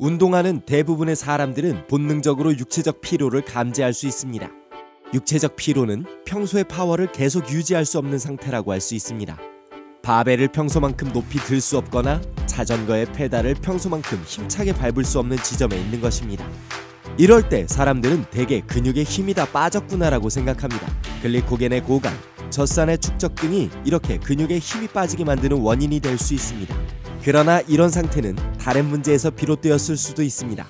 운동하는 대부분의 사람들은 본능적으로 육체적 피로를 감지할 수 있습니다. 육체적 피로는 평소의 파워를 계속 유지할 수 없는 상태라고 할 수 있습니다. 바벨을 평소만큼 높이 들 수 없거나 자전거의 페달을 평소만큼 힘차게 밟을 수 없는 지점에 있는 것입니다. 이럴 때 사람들은 대개 근육에 힘이 다 빠졌구나라고 생각합니다. 글리코겐의 고갈, 젖산의 축적 등이 이렇게 근육에 힘이 빠지게 만드는 원인이 될 수 있습니다. 그러나 이런 상태는 다른 문제에서 비롯되었을 수도 있습니다.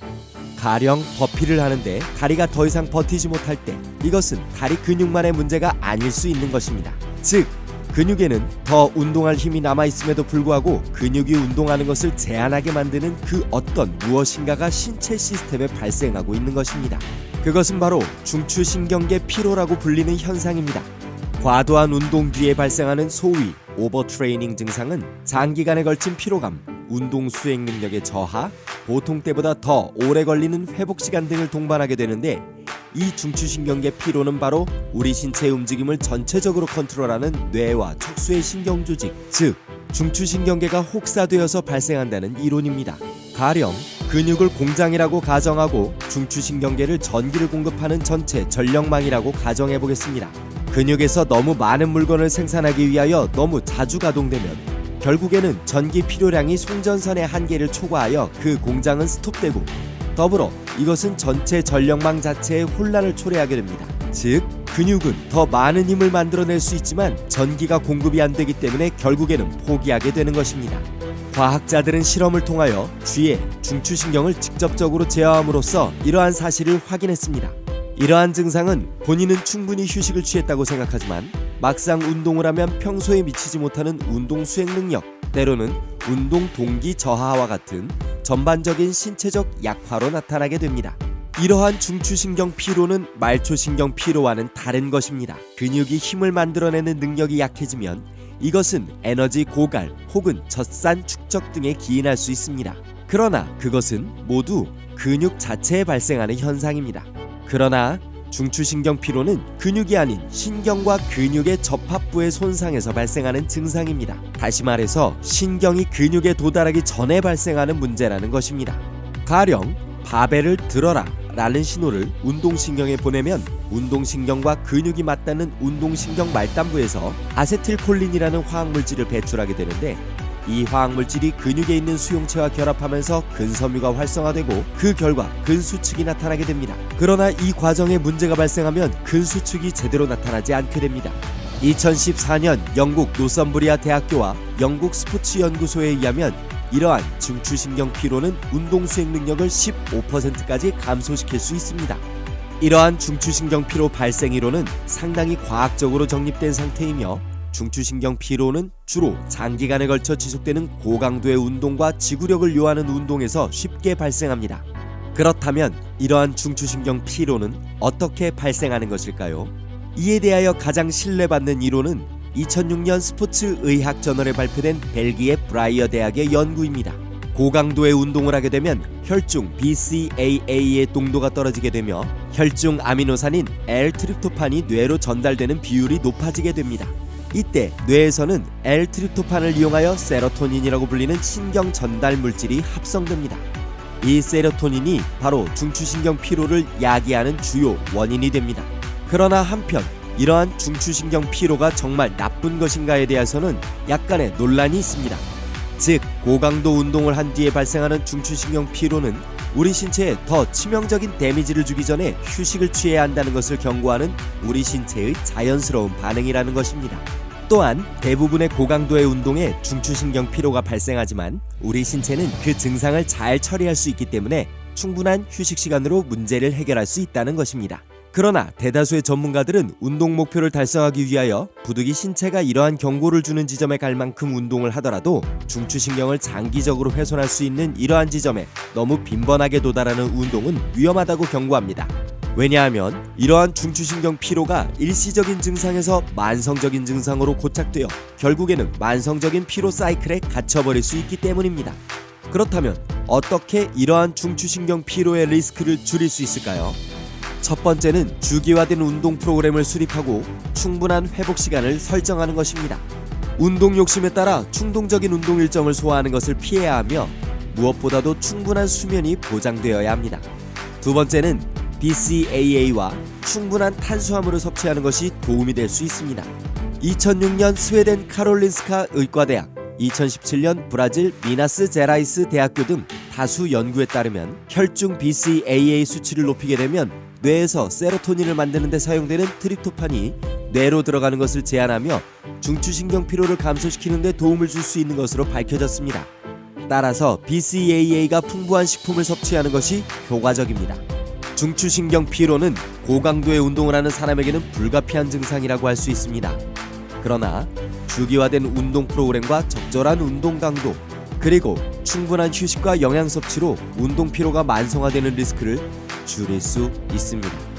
가령 버피를 하는데 다리가 더 이상 버티지 못할 때 이것은 다리 근육만의 문제가 아닐 수 있는 것입니다. 즉 근육에는 더 운동할 힘이 남아 있음에도 불구하고 근육이 운동하는 것을 제한하게 만드는 그 어떤 무엇인가가 신체 시스템에 발생하고 있는 것입니다. 그것은 바로 중추신경계 피로라고 불리는 현상입니다. 과도한 운동 뒤에 발생하는 소위 오버트레이닝 증상은 장기간에 걸친 피로감, 운동 수행 능력의 저하, 보통 때보다 더 오래 걸리는 회복 시간 등을 동반하게 되는데 이 중추신경계 피로는 바로 우리 신체의 움직임을 전체적으로 컨트롤하는 뇌와 척수의 신경 조직, 즉 중추신경계가 혹사되어서 발생한다는 이론입니다. 가령 근육을 공장이라고 가정하고 중추신경계를 전기를 공급하는 전체 전력망이라고 가정해 보겠습니다. 근육에서 너무 많은 물건을 생산하기 위하여 너무 자주 가동되면 결국에는 전기 필요량이 송전선의 한계를 초과하여 그 공장은 스톱되고 더불어 이것은 전체 전력망 자체에 혼란을 초래하게 됩니다. 즉 근육은 더 많은 힘을 만들어낼 수 있지만 전기가 공급이 안 되기 때문에 결국에는 포기하게 되는 것입니다. 과학자들은 실험을 통하여 쥐의 중추신경을 직접적으로 제어함으로써 이러한 사실을 확인했습니다. 이러한 증상은 본인은 충분히 휴식을 취했다고 생각하지만 막상 운동을 하면 평소에 미치지 못하는 운동 수행 능력, 때로는 운동 동기 저하와 같은 전반적인 신체적 약화로 나타나게 됩니다. 이러한 중추신경 피로는 말초신경 피로와는 다른 것입니다. 근육이 힘을 만들어내는 능력이 약해지면 이것은 에너지 고갈 혹은 젖산 축적 등에 기인할 수 있습니다. 그러나 그것은 모두 근육 자체에 발생하는 현상입니다. 그러나 중추신경 피로는 근육이 아닌 신경과 근육의 접합부의 손상에서 발생하는 증상입니다. 다시 말해서 신경이 근육에 도달하기 전에 발생하는 문제라는 것입니다. 가령 바벨을 들어라 라는 신호를 운동신경에 보내면 운동신경과 근육이 맞닿는 운동신경 말단부에서 아세틸콜린이라는 화학물질을 배출하게 되는데 이 화학물질이 근육에 있는 수용체와 결합하면서 근섬유가 활성화되고 그 결과 근수축이 나타나게 됩니다. 그러나 이 과정에 문제가 발생하면 근수축이 제대로 나타나지 않게 됩니다. 2014년 영국 노썸브리아 대학교와 영국 스포츠 연구소에 의하면 이러한 중추신경 피로는 운동 수행 능력을 15%까지 감소시킬 수 있습니다. 이러한 중추신경 피로 발생 이론은 상당히 과학적으로 정립된 상태이며 중추신경 피로는 주로 장기간에 걸쳐 지속되는 고강도의 운동과 지구력을 요하는 운동에서 쉽게 발생합니다. 그렇다면 이러한 중추신경 피로는 어떻게 발생하는 것일까요? 이에 대하여 가장 신뢰받는 이론은 2006년 스포츠 의학 저널에 발표된 벨기에 브라이어 대학의 연구입니다. 고강도의 운동을 하게 되면 혈중 BCAA의 농도가 떨어지게 되며 혈중 아미노산인 L-트립토판이 뇌로 전달되는 비율이 높아지게 됩니다. 이때 뇌에서는 L-트립토판을 이용하여 세로토닌이라고 불리는 신경 전달 물질이 합성됩니다. 이 세로토닌이 바로 중추신경 피로를 야기하는 주요 원인이 됩니다. 그러나 한편 이러한 중추신경 피로가 정말 나쁜 것인가에 대해서는 약간의 논란이 있습니다. 즉 고강도 운동을 한 뒤에 발생하는 중추신경 피로는 우리 신체에 더 치명적인 데미지를 주기 전에 휴식을 취해야 한다는 것을 경고하는 우리 신체의 자연스러운 반응이라는 것입니다. 또한 대부분의 고강도의 운동에 중추신경 피로가 발생하지만 우리 신체는 그 증상을 잘 처리할 수 있기 때문에 충분한 휴식 시간으로 문제를 해결할 수 있다는 것입니다. 그러나 대다수의 전문가들은 운동 목표를 달성하기 위하여 부득이 신체가 이러한 경고를 주는 지점에 갈 만큼 운동을 하더라도 중추신경을 장기적으로 훼손할 수 있는 이러한 지점에 너무 빈번하게 도달하는 운동은 위험하다고 경고합니다. 왜냐하면 이러한 중추신경 피로가 일시적인 증상에서 만성적인 증상으로 고착되어 결국에는 만성적인 피로 사이클에 갇혀버릴 수 있기 때문입니다. 그렇다면 어떻게 이러한 중추신경 피로의 리스크를 줄일 수 있을까요? 첫 번째는 주기화된 운동 프로그램을 수립하고 충분한 회복 시간을 설정하는 것입니다. 운동 욕심에 따라 충동적인 운동 일정을 소화하는 것을 피해야 하며 무엇보다도 충분한 수면이 보장되어야 합니다. 두 번째는 BCAA와 충분한 탄수화물을 섭취하는 것이 도움이 될 수 있습니다. 2006년 스웨덴 카롤린스카 의과대학, 2017년 브라질 미나스 제라이스 대학교 등 다수 연구에 따르면 혈중 BCAA 수치를 높이게 되면 뇌에서 세로토닌을 만드는 데 사용되는 트립토판이 뇌로 들어가는 것을 제한하며 중추신경 피로를 감소시키는 데 도움을 줄 수 있는 것으로 밝혀졌습니다. 따라서 BCAA가 풍부한 식품을 섭취하는 것이 효과적입니다. 중추신경 피로는 고강도의 운동을 하는 사람에게는 불가피한 증상이라고 할 수 있습니다. 그러나 주기화된 운동 프로그램과 적절한 운동 강도 그리고 충분한 휴식과 영양 섭취로 운동 피로가 만성화되는 리스크를 줄일 수 있습니다.